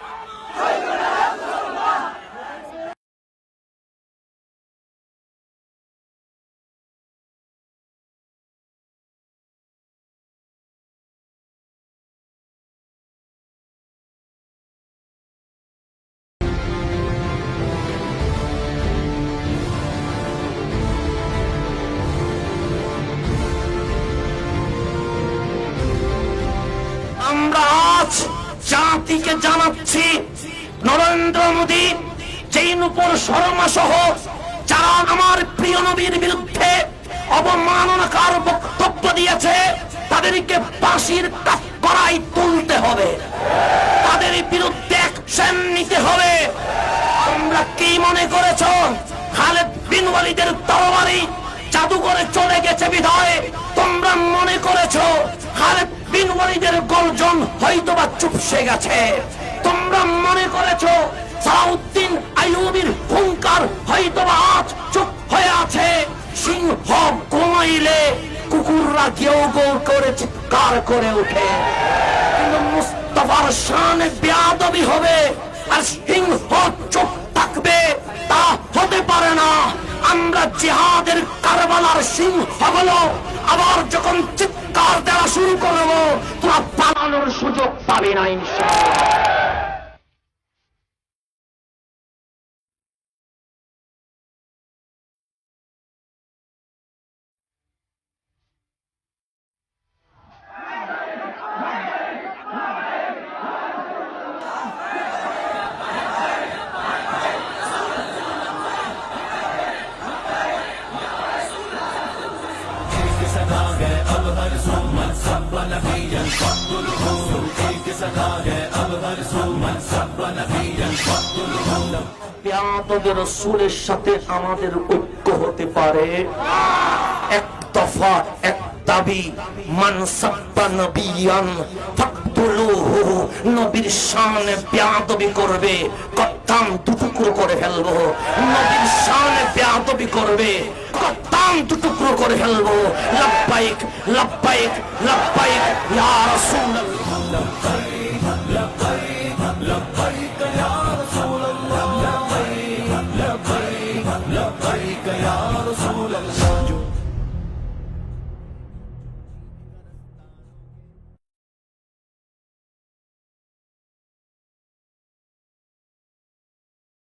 Oh! জাতিকে জানাচ্ছি, নরেন্দ্র মোদী যেই নুপুর শর্মা সহ যারা আমার প্রিয় নবীর বিরুদ্ধে অবমাননাকার বক্তব্য দিয়েছে, তাদেরকে ফাঁসির করাই তুলতে হবে। তাদের বিরুদ্ধে অ্যাকশন নিতে হবে। তোমরা কি মনে করেছ? খালেদ বিন ওয়ালিদের তরবারি জাদুঘরে চলে গেছে বিধায়, তোমরা মনে করেছ? খালেদ ওয়ালিদের গর্জন হয়তোবা চুপসে গেছে। তোমরা মনে করেছ সালাউদ্দিন আইয়ুবির হুঙ্কার হয়তোবা আজ চুপ হয়ে আছে? সিংহ ঘুমাইলে কুকুররা কেউ গৌ করে চিৎকার করে ওঠে। কিন্তু মুস্তফার শানে বেয়াদবি হবে আর সিংহ চুপ থাকবে, তা হতে পারে না। আমরা জিহাদের কারবালার সিংহ হলো আবার যখন চিৎকার দেওয়া শুরু করব তোরা পালানোর সুযোগ পাবে না ইনশাআল্লাহ। পেয়াদবের রসুলের সাথে আমাদের ঐক্য হতে পারে। এক দফা, এক দাবি, মান সাব্বা নবিয়ান, ফাকতুলুহু, নবীর শানে বেয়াদবি করবে কত্তাম দুটুকরো করে ফেলব। নবীর শানে বেয়াদবি করবে কত্তাম টুকরো করে ফেলব। লাব্বাইক লাভ লাব্বাইক ইয়া রাসূলুল্লাহ।